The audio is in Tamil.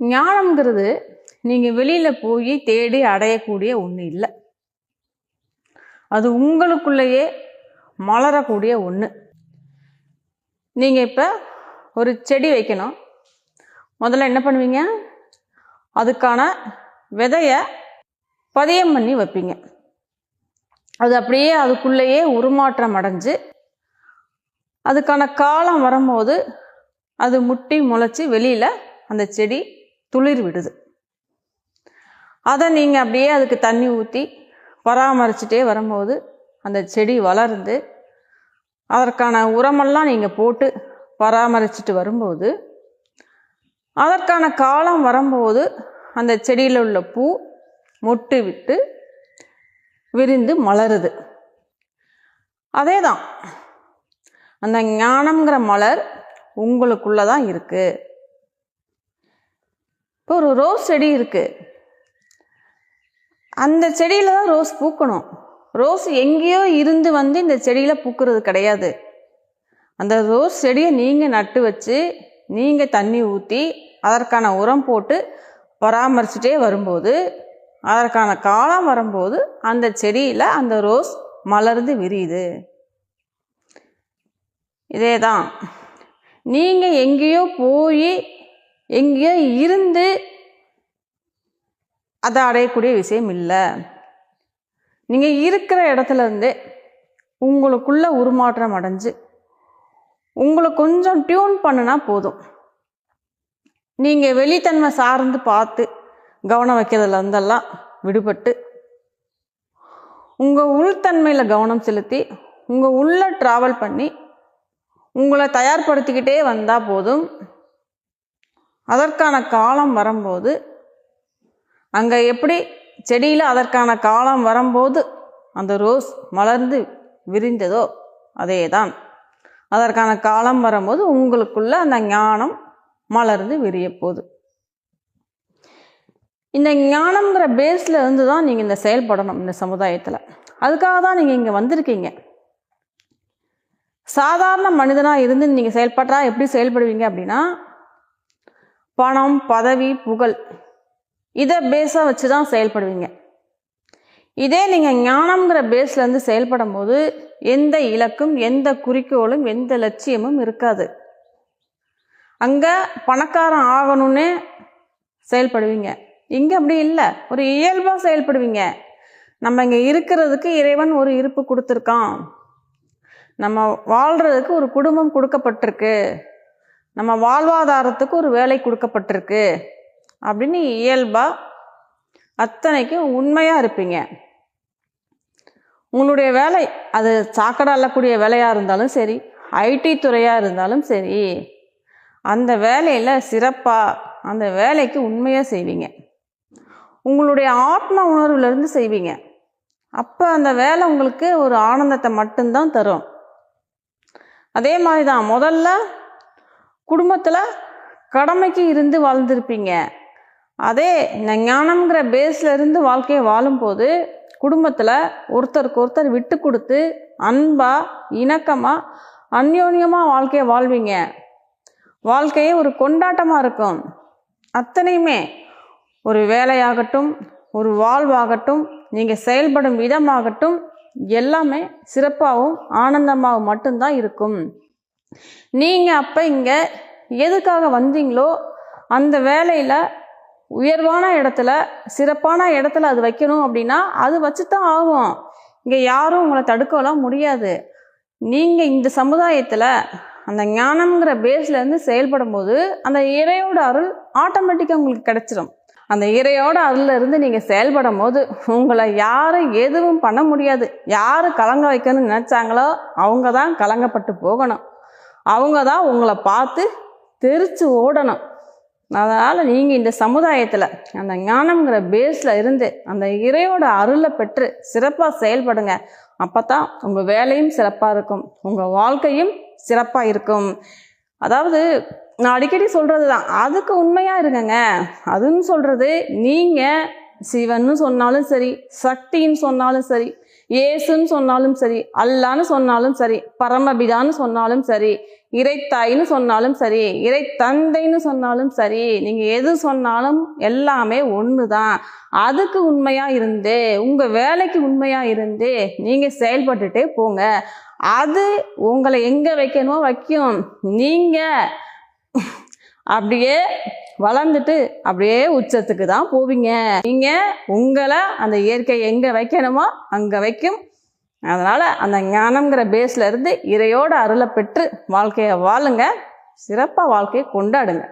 ஞானம்ங்கிறது நீங்கள் வெளியில் போய் தேடி அடையக்கூடிய ஒன்று இல்லை. அது உங்களுக்குள்ளேயே மலரக்கூடிய ஒன்று நீங்கள் இப்போ ஒரு செடி வைக்கணும். முதல்ல என்ன பண்ணுவீங்க? அதுக்கான விதையை பதியம் பண்ணி வைப்பீங்க. அது அப்படியே அதுக்குள்ளேயே உருமாற்றம் அடைஞ்சு அதுக்கான காலம் வரும்போது அது முட்டி முளைச்சி வெளியில் அந்த செடி துளிர் விடுது. அதை நீங்கள் அப்படியே அதுக்கு தண்ணி ஊற்றி பராமரிச்சுட்டே வரும்போது அந்த செடி வளர்ந்து அதற்கான உரமெல்லாம் நீங்கள் போட்டு பராமரிச்சுட்டு வரும்போது அதற்கான காலம் வரும்போது அந்த செடியில் உள்ள பூ மொட்டு விட்டு விரிந்து மலருது. அதே தான் அந்த ஞானம்ங்கிற மலர் உங்களுக்குள்ளே தான் இருக்குது ஒரு ரோஸ் செடி இருக்குது அந்த செடியில் தான் ரோஸ் பூக்கணும். ரோஸ் எங்கேயோ இருந்து வந்து இந்த செடியில் பூக்கிறது கிடையாது. அந்த ரோஸ் செடியை நீங்கள் நட்டு வச்சு நீங்கள் தண்ணி ஊற்றி அதற்கான உரம் போட்டு பராமரிச்சுட்டே வரும்போது அதற்கான காலம் வரும்போது அந்த செடியில் அந்த ரோஸ் மலர்ந்து விரியுது. இதே தான் நீங்கள் எங்கேயோ போய் எங்கேயோ இருந்து அதை அடையக்கூடிய விஷயம் இல்லை. நீங்கள் இருக்கிற இடத்துல இருந்தே உருமாற்றம் அடைஞ்சு உங்களை கொஞ்சம் டியூன் பண்ணுனா போதும். நீங்கள் வெளித்தன்மை சார்ந்து பார்த்து கவனம் வைக்கிறதுல இருந்தெல்லாம் விடுபட்டு உங்கள் உள்தன்மையில் கவனம் செலுத்தி உங்கள் உள்ள ட்ராவல் பண்ணி உங்களை தயார்படுத்திக்கிட்டே வந்தால் போதும். அதற்கான காலம் வரும்போது அங்கே எப்படி செடியில் அதற்கான காலம் வரும்போது அந்த ரோஸ் மலர்ந்து விரிந்ததோ அதே தான் அதற்கான காலம் வரும்போது உங்களுக்குள்ள அந்த ஞானம் மலர்ந்து விரியப்போகுது இந்த ஞானம்ங்கிற பேஸில் இருந்து தான் நீங்கள் இந்த செயல்படணும் இந்த சமுதாயத்தில். அதுக்காக தான் நீங்கள் இங்கே வந்திருக்கீங்க. சாதாரண மனிதனாக இருந்து நீங்கள் செயல்பட்டால் எப்படி செயல்படுவீங்க அப்படின்னா பணம் பதவி புகழ். இதை பேஸாக வச்சு தான் செயல்படுவீங்க. இதே நீங்கள் ஞானம்ங்கிற பேஸ்லேருந்து செயல்படும் போது எந்த இலக்கும் எந்த குறிக்கோளும் எந்த லட்சியமும் இருக்காது. அங்கே பணக்காரன் ஆகணும்னு செயல்படுவீங்க. இங்கே அப்படி இல்லை. ஒரு இயல்பாக செயல்படுவீங்க. நம்ம இங்கே இருக்கிறதுக்கு இறைவன் ஒரு இருப்பு கொடுத்துருக்கான். நம்ம வாழ்கிறதுக்கு ஒரு குடும்பம் கொடுக்கப்பட்டிருக்கு. நம்ம வாழ்வாதாரத்துக்கு ஒரு வேலை கொடுக்கப்பட்டிருக்கு அப்படின்னு இயல்பாக அத்தனைக்கும் உண்மையாக இருப்பீங்க. உங்களுடைய வேலை அது சாக்கடை அள்ளக்கூடிய வேலையாக இருந்தாலும் சரி ஐடி துறையாக இருந்தாலும் சரி அந்த வேலையில் சிறப்பாக அந்த வேலைக்கு உண்மையாக செய்வீங்க. உங்களுடைய ஆத்ம உணர்வுலேருந்து செய்வீங்க. அப்போ அந்த வேலை உங்களுக்கு ஒரு ஆனந்தத்தை மட்டும்தான் தரும். அதே மாதிரி தான் முதல்ல குடும்பத்தில் கடமைக்கு இருந்து வாழ்ந்திருப்பீங்க. அதே இந்த ஞானம்ங்கிற பேஸில் இருந்து வாழ்க்கையை வாழும்போது குடும்பத்தில் ஒருத்தருக்கு ஒருத்தர் விட்டு கொடுத்து அன்பாக இணக்கமாக அந்யோன்யமாக வாழ்க்கையை வாழ்வீங்க. வாழ்க்கையே ஒரு கொண்டாட்டமாக இருக்கும். அத்தனையுமே ஒரு வேலையாகட்டும் ஒரு வாழ்வாகட்டும் நீங்கள் செயல்படும் விதமாகட்டும் எல்லாமே சிறப்பாகவும் ஆனந்தமாகவும் மட்டும்தான் இருக்கும். நீங்கள் அப்போ இங்கே எதுக்காக வந்தீங்களோ அந்த வேலையில் உயர்வான இடத்துல சிறப்பான இடத்துல அது வைக்கணும் அப்படின்னா அது வச்சு தான் ஆகும். இங்கே யாரும் உங்களை தடுக்கலாம் முடியாது. நீங்கள் இந்த சமுதாயத்தில் அந்த ஞானம்ங்கிற பேஸ்லேருந்து செயல்படும் போது அந்த இறையோட அருள் ஆட்டோமேட்டிக்காக உங்களுக்கு கிடச்சிரும். அந்த இறையோட அருள்லேருந்து நீங்கள் செயல்படும் போது உங்களை யாரும் எதுவும் பண்ண முடியாது. யார் கலங்க வைக்கணும்னு நினச்சாங்களோ அவங்க தான் கலங்கப்பட்டு போகணும். அவங்க தான் உங்களை பார்த்து தெரித்து ஓடணும். அதனால் நீங்கள் இந்த சமுதாயத்தில் அந்த ஞானம்ங்கிற பேஸில் இருந்து அந்த இறையோட அருளை பெற்று சிறப்பாக செயல்படுங்க. அப்போ தான் உங்கள் வேலையும் சிறப்பாக இருக்கும். உங்கள் வாழ்க்கையும் சிறப்பாக இருக்கும். அதாவது நான் அடிக்கடி சொல்கிறது தான் அதுக்கு உண்மையாக இருங்கங்க. அதுன்னு சொல்கிறது நீங்கள் சிவன்னு சொன்னாலும் சரி சக்தின்னு சொன்னாலும் சரி ஏசுன்னு சொன்னாலும் சரி அல்லான்னு சொன்னாலும் சரி பரமபிதான்னு சொன்னாலும் சரி இறைத்தாயின்னு சொன்னாலும் சரி இறை தந்தைன்னு சொன்னாலும் சரி நீங்கள் எது சொன்னாலும் எல்லாமே ஒன்று தான் அதுக்கு உண்மையாக இருந்து உங்கள் வேலைக்கு உண்மையாக இருந்து நீங்கள் செயல்பட்டுட்டே போங்க. அது உங்களை எங்கே வைக்கணுமோ வைக்கும். நீங்கள் அப்படியே வளர்ந்துட்டு அப்படியே உச்சத்துக்கு தான் போவீங்க. நீங்க உங்களை அந்த இயற்கை எங்க வைக்கணுமோ அங்க வைக்கும். அதனால அந்த ஞானம்ங்கிற பேஸ்ல இருந்து இறையோட அருளை பெற்று வாழ்க்கையை வாழுங்க. சிறப்பாக வாழ்க்கையை கொண்டாடுங்க.